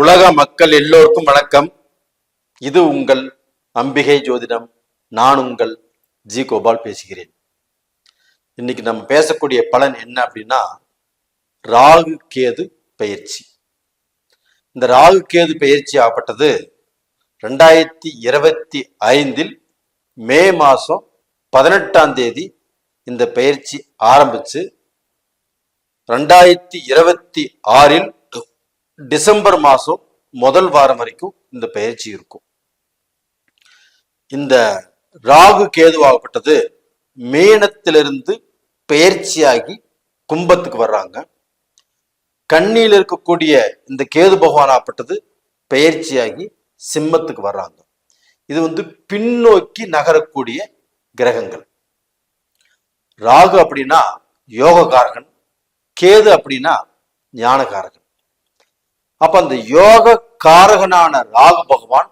உலக மக்கள் எல்லோருக்கும் வணக்கம். இது உங்கள் அம்பிகை ஜோதிடம். நான் உங்கள் ஜி கோபால் பேசுகிறேன். இன்னைக்கு நம்ம பேசக்கூடிய பலன் என்ன அப்படின்னா ராகு கேது பயிற்சி. இந்த ராகு கேது பயிற்சி ஆகப்பட்டது ரெண்டாயிரத்தி இருபத்தி ஐந்தில் மே மாதம் பதினெட்டாம் தேதி இந்த பயிற்சி ஆரம்பிச்சு ரெண்டாயிரத்தி இருபத்தி ஆறில் டிசம்பர் மாதம் முதல் வாரம் வரைக்கும் இந்த பயிற்சி இருக்கும். இந்த ராகு கேதுவாகப்பட்டது மீனத்திலிருந்து பயிற்சியாகி கும்பத்துக்கு வர்றாங்க. கண்ணியில் இருக்கக்கூடிய இந்த கேது பகவானாகப்பட்டது பயிற்சியாகி சிம்மத்துக்கு வர்றாங்க. இது வந்து பின்னோக்கி நகரக்கூடிய கிரகங்கள். ராகு அப்படின்னா யோககாரகன் கேது அப்படின்னா ஞானகாரகன் அப்ப அந்த யோக காரகனான ராகு பகவான்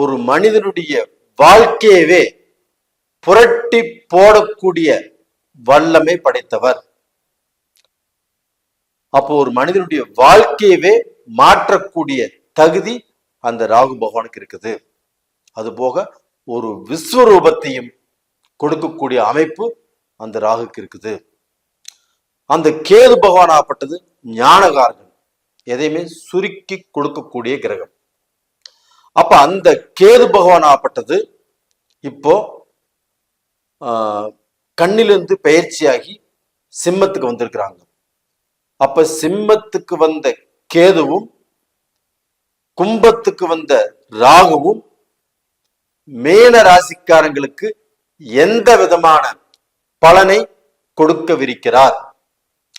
ஒரு மனிதனுடைய வாழ்க்கையவே புரட்டி போடக்கூடிய வல்லமை படைத்தவர். அப்போ ஒரு மனிதனுடைய வாழ்க்கையவே மாற்றக்கூடிய தகுதி அந்த ராகு பகவானுக்கு இருக்குது. அது போக ஒரு விஸ்வரூபத்தையும் கொடுக்கக்கூடிய அமைப்பு அந்த ராகுக்கு இருக்குது. அந்த கேது பகவான் ஆப்பட்டது ஞானகாரகன். எதையுமே சுருக்கி கொடுக்கக்கூடிய கிரகம். அப்ப அந்த கேது பகவான் ஆப்பட்டது இப்போ ஆஹ், கண்ணிலிருந்து பயிற்சியாகி சிம்மத்துக்கு வந்திருக்கிறாங்க. அப்ப சிம்மத்துக்கு வந்த கேதுவும் கும்பத்துக்கு வந்த ராகுவும் மேன ராசிக்காரங்களுக்கு எந்த விதமான பலனை கொடுக்கவிருக்கிறார்?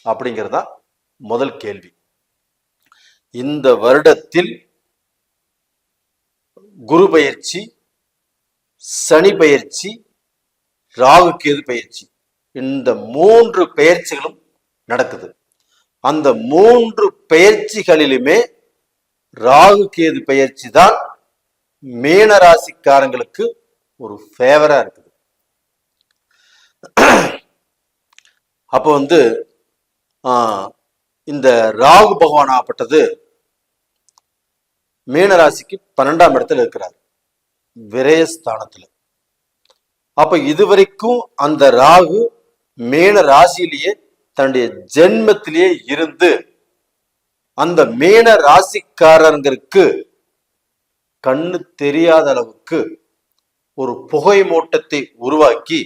அப்படிங்கிறதா முதல் கேள்வி. இந்த வருடத்தில் குரு பயிற்சி சனி பயிற்சி ராகு கேது பயிற்சி இந்த மூன்று பயிற்சிகளும் நடக்குது. அந்த மூன்று பயிற்சிகளிலுமே ராகு கேது பயிற்சி தான் மீன ராசிக்காரங்களுக்கு ஒரு ஃபேவரா இருக்குது. அப்போ வந்து இந்த ராகு பகவான் ஆப்பட்டது மீன ராசிக்கு பன்னெண்டாம் இடத்துல இருக்கிறார். விரயஸ்தானத்துல. அப்ப இதுவரைக்கும் அந்த ராகு மீன ராசியிலேயே தன்னுடைய ஜென்மத்திலேயே இருந்து அந்த மீன ராசிக்காரங்களுக்கு கண்ணு தெரியாத அளவுக்கு ஒரு புகை மூட்டத்தை உருவாக்கி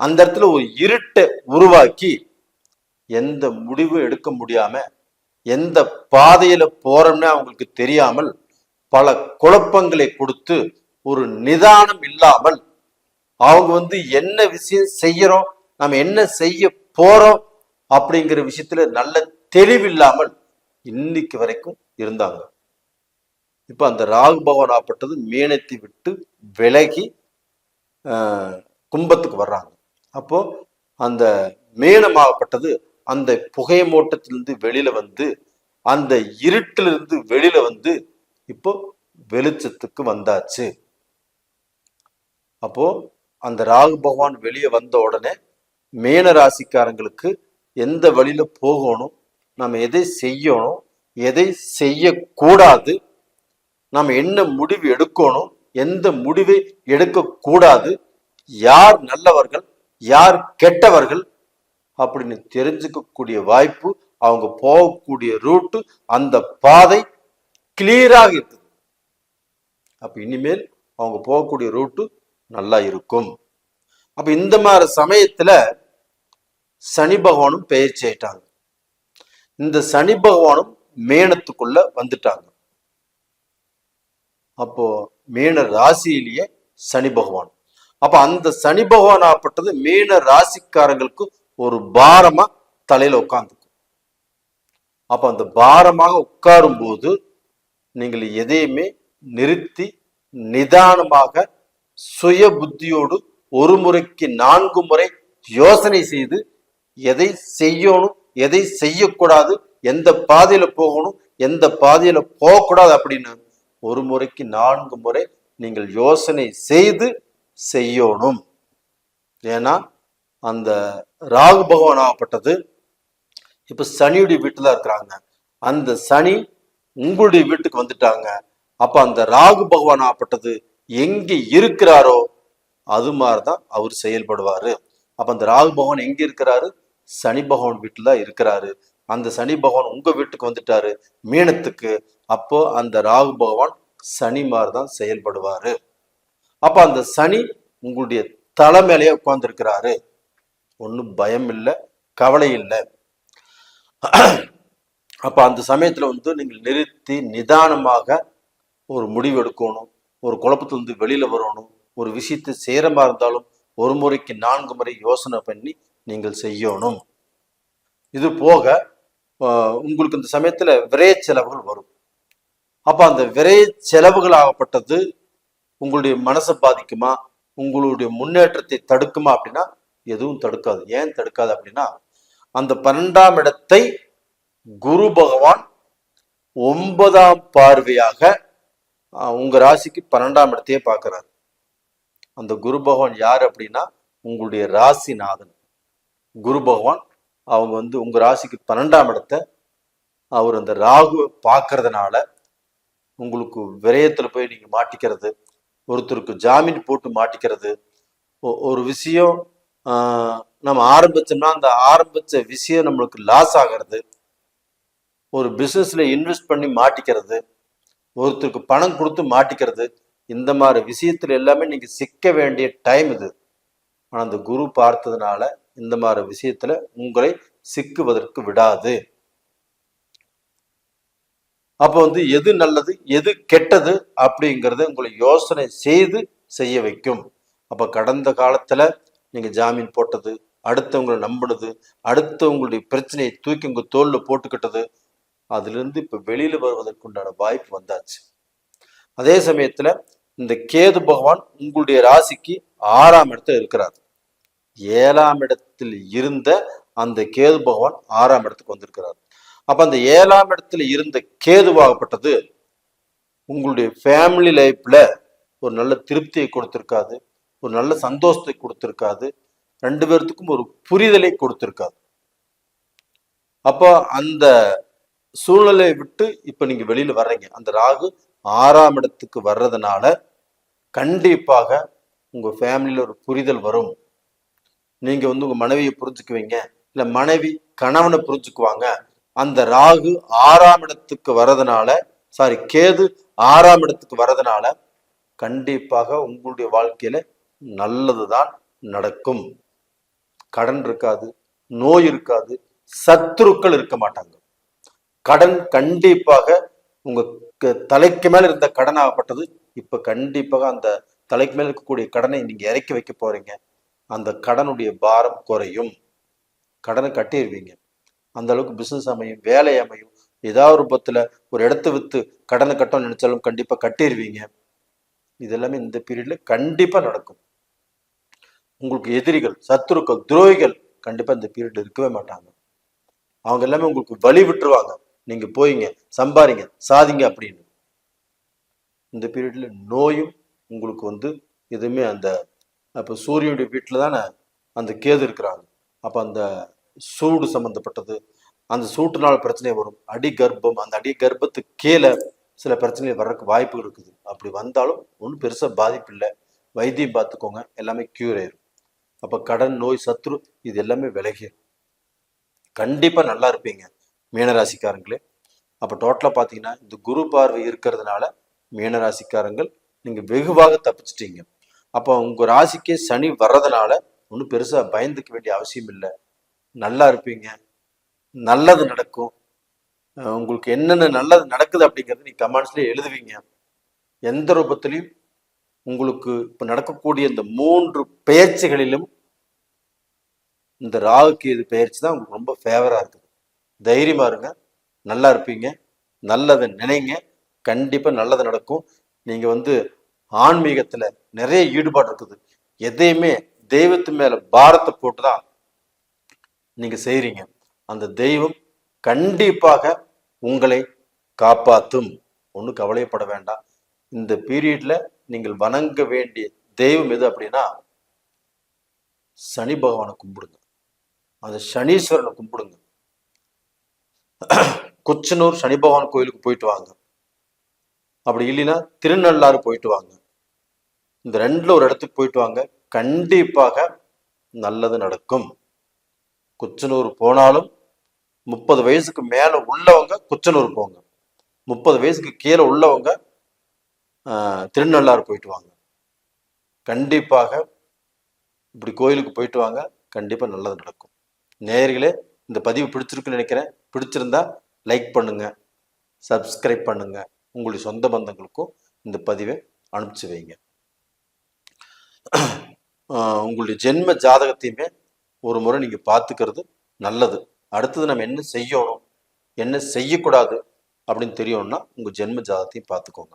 அந்த இடத்துல ஒரு இருட்டை உருவாக்கி எந்த முடிவும் எடுக்க முடியாம எந்த பாதையில போறோம்னு அவங்களுக்கு தெரியாமல் பல குழப்பங்களை கொடுத்து ஒரு நிதானம் இல்லாமல் அவங்க வந்து என்ன விஷயம் செய்யறோம் நம்ம என்ன செய்ய போறோம் அப்படிங்கிற விஷயத்துல நல்ல தெளிவில்லாமல் இன்னைக்கு வரைக்கும் இருந்தாங்க. இப்ப அந்த ராகு பகவான் ஆப்பட்டது மீனத்தை விட்டு விலகி கும்பத்துக்கு வர்றாங்க. அப்போ அந்த மேனமாகப்பட்டது அந்த புகை மூட்டத்திலிருந்து வெளியில வந்து அந்த இருட்டிலிருந்து வெளியில வந்து இப்போ வெளிச்சத்துக்கு வந்தாச்சு. அப்போ அந்த ராகு பகவான் வெளியே வந்த உடனே மேன ராசிக்காரங்களுக்கு எந்த வழியில போகணும் நம்ம எதை செய்யணும் எதை செய்யக்கூடாது நம்ம என்ன முடிவு எடுக்கணும் எந்த முடிவை எடுக்கக்கூடாது யார் நல்லவர்கள் யார் கெட்டவர்கள் அப்படின்னு தெரிஞ்சுக்கக்கூடிய வாய்ப்பு அவங்க போகக்கூடிய ரூட்டு அந்த பாதை கிளியராக இருக்குது அப்போ இனிமேல் அவங்க போகக்கூடிய ரூட்டு நல்லா இருக்கும். அப்ப இந்த மாதிரி சமயத்துல சனி பகவானும் பெயர்ச்சி ஆயிட்டாங்க. இந்த சனி பகவானும் மேனத்துக்குள்ள வந்துட்டாங்க. அப்போ மீன ராசியிலேயே சனி பகவான். அப்ப அந்த சனி பகவான் ஆப்பட்டது மீன ராசிக்காரங்களுக்கு ஒரு பாரமா தலையில உட்காந்துக்கும் அப்ப அந்த பாரமாக உட்காரும் போது நீங்கள் எதையுமே நிறுத்தி நிதானமாக சுய புத்தியோடு ஒரு முறைக்கு நான்கு முறை யோசனை செய்து எதை செய்யணும் எதை செய்யக்கூடாது எந்த பாதையில போகணும் எந்த பாதையில போகக்கூடாது அப்படின்னு ஒரு முறைக்கு நான்கு முறை நீங்கள் யோசனை செய்து செய்யணும். ஏன்னா அந்த ராகு பகவான் ஆகப்பட்டது. இப்ப சனியுடைய வீட்டுல இருக்கிறாங்க. அந்த சனி உங்களுடைய வீட்டுக்கு வந்துட்டாங்க. அப்ப அந்த ராகு பகவான் ஆகப்பட்டது எங்க இருக்கிறாரோ அது மாதிரிதான் அவர் செயல்படுவாரு. அப்ப அந்த ராகு பகவான் எங்க இருக்கிறாரு? சனி பகவான் வீட்டுல தான் இருக்கிறாரு. அந்த சனி பகவான் உங்க வீட்டுக்கு வந்துட்டாரு மீனத்துக்கு. அப்போ அந்த ராகு பகவான் சனி மாதிரி தான் செயல்படுவாரு. அப்ப அந்த சனி உங்களுடைய தலை மேலேயே உட்கார்ந்துருக்கிறாரு. ஒன்றும் பயம் இல்லை கவலை இல்லை. அப்ப அந்த சமயத்துல வந்து நீங்கள் நிறுத்தி நிதானமாக ஒரு முடிவு எடுக்கணும் ஒரு குழப்பத்திலிருந்து வெளியில் வெளியில வரணும் ஒரு விஷயத்தை சேரமாக இருந்தாலும் ஒரு முறைக்கு நான்கு முறை யோசனை பண்ணி நீங்கள் செய்யணும். இது போக ஆஹ், உங்களுக்கு இந்த சமயத்துல விரைய செலவுகள் வரும். அப்ப அந்த விரைய செலவுகள் ஆகப்பட்டது உங்களுடைய மனசை பாதிக்குமா? உங்களுடைய முன்னேற்றத்தை தடுக்குமா அப்படின்னா எதுவும் தடுக்காது. ஏன் தடுக்காது அப்படின்னா அந்த பன்னெண்டாம் இடத்தை குரு பகவான் ஒன்பதாம் பார்வையாக உங்க ராசிக்கு பன்னெண்டாம் இடத்தையே பார்க்கிறார். அந்த குரு பகவான் யார் அப்படின்னா உங்களுடைய ராசிநாதன். குரு பகவான் அவங்க வந்து உங்க ராசிக்கு பன்னெண்டாம் இடத்தை அவர் அந்த ராகு பார்க்கறதுனால உங்களுக்கு விரயத்துல போய் நீங்க மாட்டிக்கிறது ஒருத்தருக்கு ஜாமீன் போட்டு மாட்டிக்கிறது ஒ- ஒரு விஷயம் நம்ம ஆரம்பிச்சோம்னா அந்த ஆரம்பிச்ச விஷயம் நம்மளுக்கு லாஸ் ஆகிறது ஒரு பிஸ்னஸில் இன்வெஸ்ட் பண்ணி மாட்டிக்கிறது ஒருத்தருக்கு பணம் கொடுத்து மாட்டிக்கிறது இந்த மாதிரி விஷயத்துல எல்லாமே நீங்க சிக்க வேண்டிய டைம் இது. ஆனால் அந்த குரு பார்த்ததுனால இந்த மாதிரி விஷயத்துல உங்களை சிக்குவதற்கு விடாது. அப்போ வந்து எது நல்லது எது கெட்டது அப்படிங்கிறத உங்களை யோசனை செய்து செய்ய வைக்கும். அப்போ கடந்த காலத்துல நீங்கள் ஜாமீன் போட்டது அடுத்தவங்களை நம்பினது அடுத்தவங்களுடைய பிரச்சனையை தூக்கி உங்கள் தோளில் போட்டுக்கிட்டது அதுலேருந்து இப்போ வெளியில் வருவதற்குண்டான வாய்ப்பு வந்தாச்சு. அதே சமயத்தில் இந்த கேது பகவான் உங்களுடைய ராசிக்கு ஆறாம் இடத்துல இருக்கிறார். ஏழாம் இடத்தில் இருந்த அந்த கேது பகவான் ஆறாம் இடத்துக்கு வந்திருக்கிறார். அப்ப அந்த ஏழாம் இடத்துல இருந்த கேதுவாகப்பட்டது உங்களுடைய ஃபேமிலி லைஃப்ல ஒரு நல்ல திருப்தியை கொடுத்திருக்காது. ஒரு நல்ல சந்தோஷத்தை கொடுத்துருக்காது. ரெண்டு பேர்த்துக்கும் ஒரு புரிதலை கொடுத்துருக்காது. அப்போ அந்த சூழ்நிலையை விட்டு இப்போ நீங்க வெளியில வர்றீங்க. அந்த ராகு ஆறாம் இடத்துக்கு வர்றதுனால கண்டிப்பாக உங்க ஃபேமிலியில ஒரு புரிதல் வரும். நீங்க வந்து உங்க மனைவியை புரிஞ்சுக்குவீங்க. இல்லை மனைவி கணவனை புரிஞ்சுக்குவாங்க. அந்த ராகு ஆறாம் இடத்துக்கு வர்றதுனால சாரி கேது ஆறாம் இடத்துக்கு வர்றதுனால கண்டிப்பாக உங்களுடைய வாழ்க்கையில நல்லதுதான் நடக்கும். கடன் இருக்காது நோய் இருக்காது சத்துருக்கள் இருக்க மாட்டாங்க. கடன் கண்டிப்பாக உங்க க- தலைக்கு மேல இருந்த கடன் ஆகப்பட்டது இப்ப கண்டிப்பாக அந்த தலைக்கு மேல இருக்கக்கூடிய கடனை நீங்க இறக்கி வைக்க போறீங்க. அந்த கடனுடைய பாரம் குறையும். கடனை கட்டிடுவீங்க அந்த அளவுக்கு பிசினஸ் அமையும் வேலை அமையும். ஏதாவது ஒரு பத்துல ஒரு இடத்த வித்து கடனை கட்டணும்னு நினைச்சாலும் கண்டிப்பா கட்டிடுவீங்க இது எல்லாமே இந்த பீரியட்ல கண்டிப்பா நடக்கும். உங்களுக்கு எதிரிகள் சத்துருக்கள் துரோகிகள் கண்டிப்பா இந்த பீரியட் இருக்கவே மாட்டாங்க. அவங்க எல்லாமே உங்களுக்கு வழி விட்டுருவாங்க. நீங்க போயிங்க சம்பாரிங்க சாதிங்க அப்படின்னு. இந்த பீரியட்ல நோயும் உங்களுக்கு வந்து எதுவுமே அந்த அப்போ சூரியனுடைய வீட்டில் தானே அந்த கேது இருக்கிறாங்க. அப்போ அந்த சூடு சம்பந்தப்பட்டது அந்த சூட்டுனால பிரச்சனை வரும். அடி கர்ப்பம் அந்த அடி கர்ப்பத்துக்கு கீழே சில பிரச்சனைகள் வர்றதுக்கு வாய்ப்பு இருக்குது. அப்படி வந்தாலும் ஒன்றும் பெருசாக பாதிப்பு இல்லை. வைத்தியம் பார்த்துக்கோங்க. எல்லாமே க்யூர் ஆயிரும். அப்போ கடன் நோய் சத்ரு இது எல்லாமே விலகிடும் கண்டிப்பாக நல்லா இருப்பீங்க மீனராசிக்காரங்களே அப்போ டோட்டலாக பார்த்தீங்கன்னா இந்த குரு பார்வை இருக்கிறதுனால மீனராசிக்காரங்கள் நீங்கள் வெகுவாக தப்பிச்சிட்டீங்க. அப்போ உங்கள் ராசிக்கே சனி வர்றதுனால ஒன்றும் பெருசாக பயந்துக்க வேண்டிய அவசியம் இல்லை. நல்லா இருப்பீங்க நல்லது நடக்கும். உங்களுக்கு என்னென்ன நல்லது நடக்குது அப்படிங்கிறது நீங்கள் கமெண்ட்ஸ்லேயே எழுதுவீங்க. எந்த ரூபத்துலையும் உங்களுக்கு இப்போ நடக்கக்கூடிய இந்த மூன்று பெயர்ச்சிகளிலும் இந்த ராகு இது பெயர்ச்சி தான் உங்களுக்கு ரொம்ப ஃபேவரா இருக்குது. தைரியமா இருங்க. நல்லா இருப்பீங்க. நல்லதை நினைங்க. கண்டிப்பா நல்லது நடக்கும். நீங்க வந்து ஆன்மீகத்துல நிறைய ஈடுபாடு இருக்குது. எதையுமே தெய்வத்து மேல பாரத்தை போட்டுதான் நீங்க செய்கிறீங்க அந்த தெய்வம் கண்டிப்பாக உங்களை காப்பாத்தும். ஒன்றும் கவலைப்பட வேண்டாம். இந்த பீரியட்ல நீங்கள் வணங்க வேண்டிய தெய்வம் எது அப்படின்னா சனி பகவானை கும்பிடுங்க. அந்த சனீஸ்வரனை கும்பிடுங்க. கொச்சனூர் சனி பகவான் கோயிலுக்கு போயிட்டு வாங்க. அப்படி இல்லைன்னா திருநள்ளாறு போயிட்டு வாங்க. இந்த ரெண்டுல ஒரு இடத்துக்கு போயிட்டு வாங்க. கண்டிப்பாக நல்லது நடக்கும். குச்சனூர் போனாலும் முப்பது வயசுக்கு மேல உள்ளவங்க குச்சனூர் போங்க. முப்பது வயசுக்கு கீழே உள்ளவங்க திருநள்ளாறு போயிட்டு வாங்க. கண்டிப்பாக இப்படி கோயிலுக்கு போயிட்டு வாங்க. கண்டிப்பாக நல்லது நடக்கும். நேயர்களே இந்த பதிவு பிடிச்சிருக்குன்னு நினைக்கிறேன். பிடிச்சிருந்தா லைக் பண்ணுங்க. சப்ஸ்கிரைப் பண்ணுங்க. உங்களுடைய சொந்த பந்தங்களுக்கும் இந்த பதிவை அனுப்பிச்சு வைங்க. உங்களுடைய ஜென்ம ஜாதகத்தையுமே ஒரு முறை நீங்கள் பார்த்துக்கிறது நல்லது. அடுத்தது நம்ம என்ன செய்யணும் என்ன செய்யக்கூடாது அப்படின்னு தெரியணும்னா உங்கள் ஜென்ம ஜாதகத்தையும் பார்த்துக்கோங்க.